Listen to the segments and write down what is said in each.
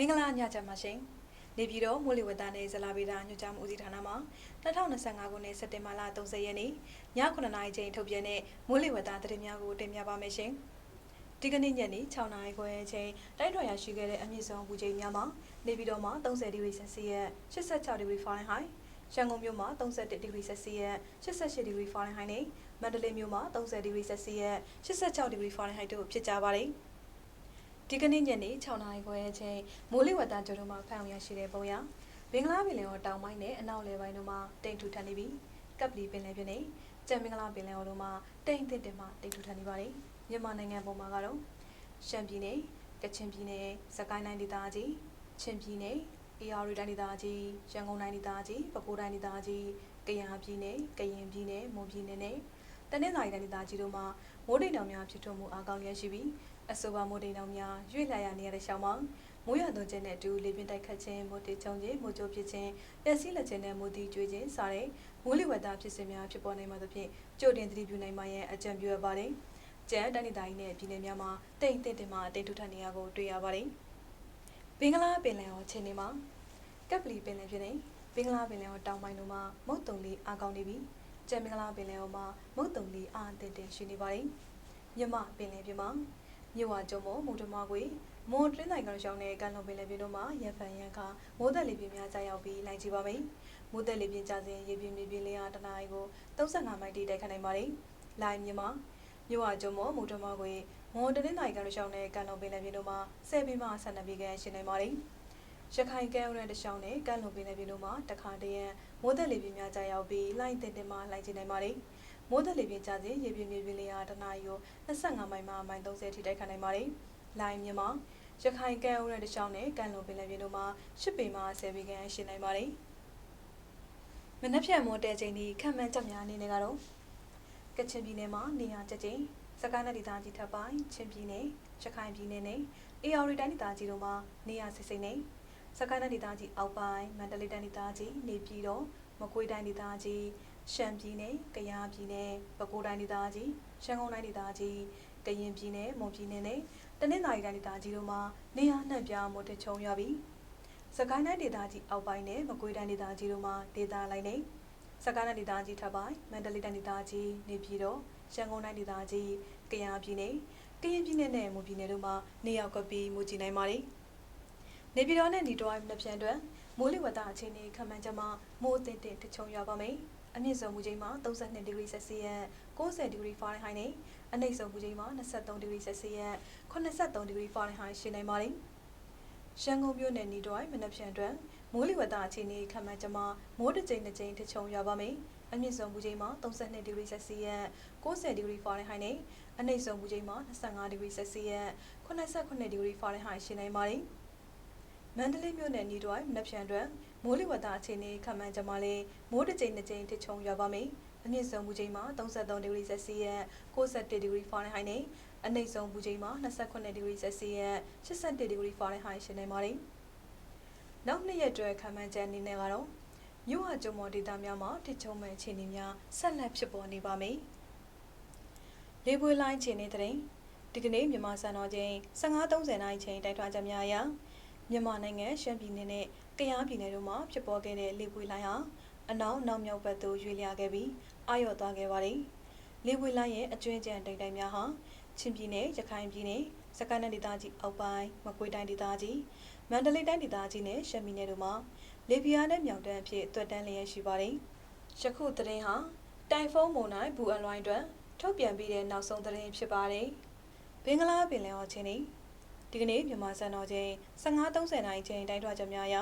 မင်္ဂလာညချမ်းပါရှင်နေပြည်တော်မိုးလေဝသနဲ့ဇလာဗေဒညွှန်ကြားမှုဦးစီးဌာနမှ2025ခုနှစ်စက်တင်ဘာလ30ရက်နေ့ည9:00နာရီချိန်ထုတ်ပြန်တဲ့မိုးလေဝသသတင်းများကိုတင်ပြပါမယ်ရှင်ဒီကနေ့ညနေ6နာရီခွဲအချိန်တိုက်ထွာရရှိခဲ့တဲ့အမြင့်ဆုံးပူချိန်များမှာနေပြည်တော်မှာ30ဒီဂရီဆယ်စီယပ်86ဒီဂရီဖာရင်ဟိုက်ရန်ကုန်မြို့မှာ31ဒီဂရီဆယ်စီယပ်88ဒီဂရီဖာရင်ဟိုက်နဲ့မန္တလေးမြို့မှာ30ဒီဂရီဆယ်စီယပ်86ဒီဂရီဖာရင်ဟိုက်တို့ဖြစ်ကြပါတယ် ဒီကနေ့ညနေ6နာရီခွဲအချိန်မိုးလေဝသကြိုးတို့မှာဖန်အောင်ရရှိတဲ့ပုံရဘင်္ဂလားပင်လယ်ော်တောင်ပိုင်းနဲ့အနောက်လေပိုင်းတို့မှာတိမ်ထူထန်နေပြီးကပ်ပလီပင်လယ်ပြင်နဲ့ကြံမင်္ဂလာပင်လယ်ော်တို့မှာတိမ်တစ်တင်မှတိမ်ထူထန်နေပါတယ်မြန်မာနိုင်ငံပုံမှာကတော့ရှမ်းပြည်နယ်ကချင်ပြည်နယ်စကိုင်းတိုင်းဒေသကြီးချင်းပြည်နယ်အေရရီတိုင်းဒေသကြီးရန်ကုန်တိုင်းဒေသကြီးပဲခူးတိုင်းဒေသကြီးကယားပြည်နယ်ကရင်ပြည်နယ်မွန်ပြည်နယ်နဲ့တနင်္သာရီတိုင်းဒေသကြီးတို့မှာမိုးတိမ်တောင်များဖြစ်ထွန်းမှုအကောင်းရရှိပြီး အဆိုပါမိုးတိမ်တောင်များရွေ့လျာရနေရတဲ့ရှောင်းမှာမိုးရွာသွန်းခြင်းနဲ့အတူလေပြင်းတိုက်ခတ်ခြင်းမိုးတိမ်ချုံခြင်းမိုးကြိုးဖြစ်ခြင်းလက်စည်းလက်ခြင်းနဲ့မိုးတီကျွေးခြင်းစတဲ့မိုးလေဝသဖြစ်စဉ်များဖြစ်ပေါ်နိုင်မှာသဖြင့်ကြိုတင်သတိပြုနိုင်မှာရဲ့အကြံပြုရပါတယ်။ကျန်းတိုင်းဒေသကြီးနဲ့ပြည်နယ်များမှာတိမ်တိမ်တင်မှတိမ်ထူထန်နေရကိုတွေ့ရပါတယ်။ဘင်္ဂလားပင်လယ်ော်ချင်းနေမှာကပ်ပလီပင်လယ်ပြင်နဲ့ဘင်္ဂလားပင်လယ်ော်တောင်ပိုင်းတို့မှာမုတ်တုံလေးအားကောင်းနေပြီးကျန်းမင်္ဂလာပင်လယ်ော်မှာမုတ်တုံလေးအားအသင့်တင်ရှိနေပါတယ်။မြမပင်လယ်ပြင်မှာ မြို့ဝကျုံမမုတ်တမကွေမွန်တွင်းနိုင်ငံရှောင်းတဲ့ကန်လုံပင်လယ်ပြင်တို့မှာရန်ဖန်ရန်ခါမိုးသက်လေပြင်းများကြာရောက်ပြီးလိုက်ကြည့်ပါမယ်။မိုးသက်လေပြင်းကြာစဉ်ရေပြင်းမြေပြင်းလေးအားတနအီကို35မိုင်တိတိုက်ခတ်နိုင်ပါတယ်။လိုင်းမြမမြို့ဝကျုံမမုတ်တမကွေမွန်တွင်းနိုင်ငံရှောင်းတဲ့ကန်လုံပင်လယ်ပြင်တို့မှာ10ပြီးမှ12ပြီးခန့်ရှိနိုင်ပါတယ်။ရခိုင်ကဲဥရတဲ့တရှောင်းနဲ့ကန့်လုံပင်လယ်ပြင်တို့မှာတခါတရံမိုးသက်လေပြင်းများကြာရောက်ပြီးလိုင်းတင်တင်မှလိုင်းကျနိုင်ပါတယ်။ မိုးသက်လေပြင်းကြာစဉ်ရေပြင်းမြေပြင်းလေးအားတနအီကို25မိုင်မှမိုင်30ထိတိုက်ခတ်နိုင်ပါတယ်။လိုင်းမြန်မာရခိုင်ကဲဥရတဲ့တရှောင်းနဲ့ကန့်လုံပင်လယ်ပြင်တို့မှာ10ပေမှ10ပေခန့်ရှိနိုင်ပါတယ်။မနက်ဖြန်မိုးတဲချိန်ဒီခံမှန်းချက်များအနေနဲ့ကတော့ကချင်ပြည်နယ်မှာနေရာကျကျင်းစကိုင်းနယ်ဒေသကြီးထပ်ပိုင်းချင်းပြည်နယ်ရခိုင်ပြည်နယ်နဲ့အေရရီတိုင်းဒေသကြီးတို့မှာနေရာစစ်စိမ့်နေစကိုင်းတိုင်းဒေသကြီးအောက်ပိုင်းမန္တလေးတိုင်းဒေသကြီးနေပြည်တော်မကွေးတိုင်းဒေသကြီး ရှမ်းပြည်နယ်ကယားပြည်နယ်ပဲခူးတိုင်းဒေသကြီးရှမ်းကုန်းတိုင်းဒေသကြီးကရင်ပြည်နယ်မွန်ပြည်နယ်နဲ့တနင်္သာရီတိုင်းဒေသကြီးတို့မှာနေရာနှံ့ပြားမှုတချုံရပြီးစကိုင်းတိုင်းဒေသကြီးအောက်ပိုင်းနဲ့မကွေးတိုင်းဒေသကြီးတို့မှာဒေသလိုက်နေစကိုင်းတိုင်းဒေသကြီးထပ်ပိုင်းမန္တလေးတိုင်းဒေသကြီးနေပြည်တော်ရှမ်းကုန်းတိုင်းဒေသကြီးကယားပြည်နယ်ကရင်ပြည်နယ်နဲ့မွန်ပြည်နယ်တို့မှာနေရောက်ကပ်ပြီးမူကြည်နိုင်ပါတယ်။နေပြည်တော်နဲ့ဒီတော်အိုင်နှစ်ပြန်အတွက် မိုးလေဝသအခြေအနေခန့်မှန်းချက်မှာမိုးအသင့်တင်တချုံရွာပါမယ်။အမြင့်ဆုံးမူချိန်မှာ32ဒီဂရီဆက်စီယပ်90ဒီဂရီဖာရင်ဟိုက်နဲ့အနိမ့်ဆုံးမူချိန်မှာ23ဒီဂရီဆက်စီယပ်83ဒီဂရီဖာရင်ဟိုက်ရှိနိုင်ပါတယ်။ရှမ်းကုန်းမြို့နယ်နီတော်အိုင်မနက်ဖြန်အတွက်မိုးလေဝသအခြေအနေခန့်မှန်းချက်မှာမိုးတစ်ကြိမ်တစ်ကြိမ်တချုံရွာပါမယ်။အမြင့်ဆုံးမူချိန်မှာ32ဒီဂရီဆက်စီယပ်90ဒီဂရီဖာရင်ဟိုက်နဲ့အနိမ့်ဆုံးမူချိန်မှာ25ဒီဂရီဆက်စီယပ်89ဒီဂရီဖာရင်ဟိုက်ရှိနိုင်ပါတယ်။ မန္တလေးမြို့နယ်နီတွိုင်းမနက်ဖြန်အတွက်မိုးလေဝသအခြေအနေခန့်မှန်းချက်မှာလည်းမိုးတစ်ကြိမ်တစ်ကြိမ်ထချုံရွာပါမယ်။အမြင့်ဆုံးမူချိန်မှာ33ဒီဂရီဆက်စီယပ်61ဒီဂရီဖာရင်ဟိုက်နဲ့အနိမ့်ဆုံးမူချိန်မှာ28ဒီဂရီဆက်စီယပ်81ဒီဂရီဖာရင်ဟိုက်ရှိနိုင်ပါတယ်။နောက်နှစ်ရက်အတွက်ခန့်မှန်းချက်အနေနဲ့ကတော့မြို့ဟာကျုံမော်ဒေတာများမှာထချုံမဲ့အခြေအနေများဆက်လက်ဖြစ်ပေါ်နေပါမယ်။လေပွေလိုင်းခြေနေတဲ့ဒီကနေ့မြန်မာစံတော်ချိန်15:30နာရီချိန်တိုက်ထွားချက်များအရ မြန်မာနိုင်ငံရှမ်းပြည်နယ်နဲ့ကယားပြည်နယ်တို့မှာဖြစ်ပေါ်ခဲ့တဲ့လေပွေလိုင်းဟာအနောက်နောက်မြောက်ဘက်သို့ရွေ့လျားခဲ့ပြီးအာရုံသွားခဲ့ပါတယ်။လေပွေလိုင်းရဲ့အကျွင်းကျန်တိမ်တိုင်များဟာချင်းပြည်နယ်ရခိုင်ပြည်နယ်စကိုင်းတိုင်းဒေသကြီးအောက်ပိုင်းမကွေးတိုင်းဒေသကြီးမန္တလေးတိုင်းဒေသကြီးနဲ့ရှမ်းပြည်နယ်တို့မှာလေပြင်းနဲ့မြောင်တန်းအဖြစ်တွက်တန်းလျက်ရှိပါတယ်။ယခုသတင်းဟာတိုင်ဖုန်းမုန်တိုင်းဘူအလွိုင်းအတွက်ထုတ်ပြန်ပြီးတဲ့နောက်ဆုံးသတင်းဖြစ်ပါတယ်။ဘင်္ဂလားပင်လယ်အော်ချင်းဒီ ဒီကနေ့မြန်မာစံတော်ချိန်15:30နာရီချိန်တိုင်းထွာချက်များအရ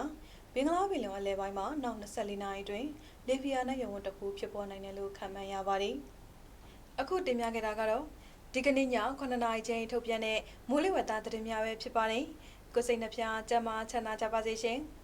ဘင်္ဂလားပင်လယ်အော်အလဲပိုင်းမှာနောက်24နာရီတွင်လေဗီယာနဲ့ရုံဝန်တစ်ခုဖြစ်ပေါ်နိုင်တယ်လို့ခန့်မှန်းရပါတယ်။အခုတင်ပြခဲ့တာကတော့ဒီကနေ့ည9နာရီချိန်ထုတ်ပြန်တဲ့မိုးလေဝသသတင်းများပဲဖြစ်ပါတယ်။ကိုစိတ်နှပြကျမ်းမာချမ်းသာကြပါစေရှင်။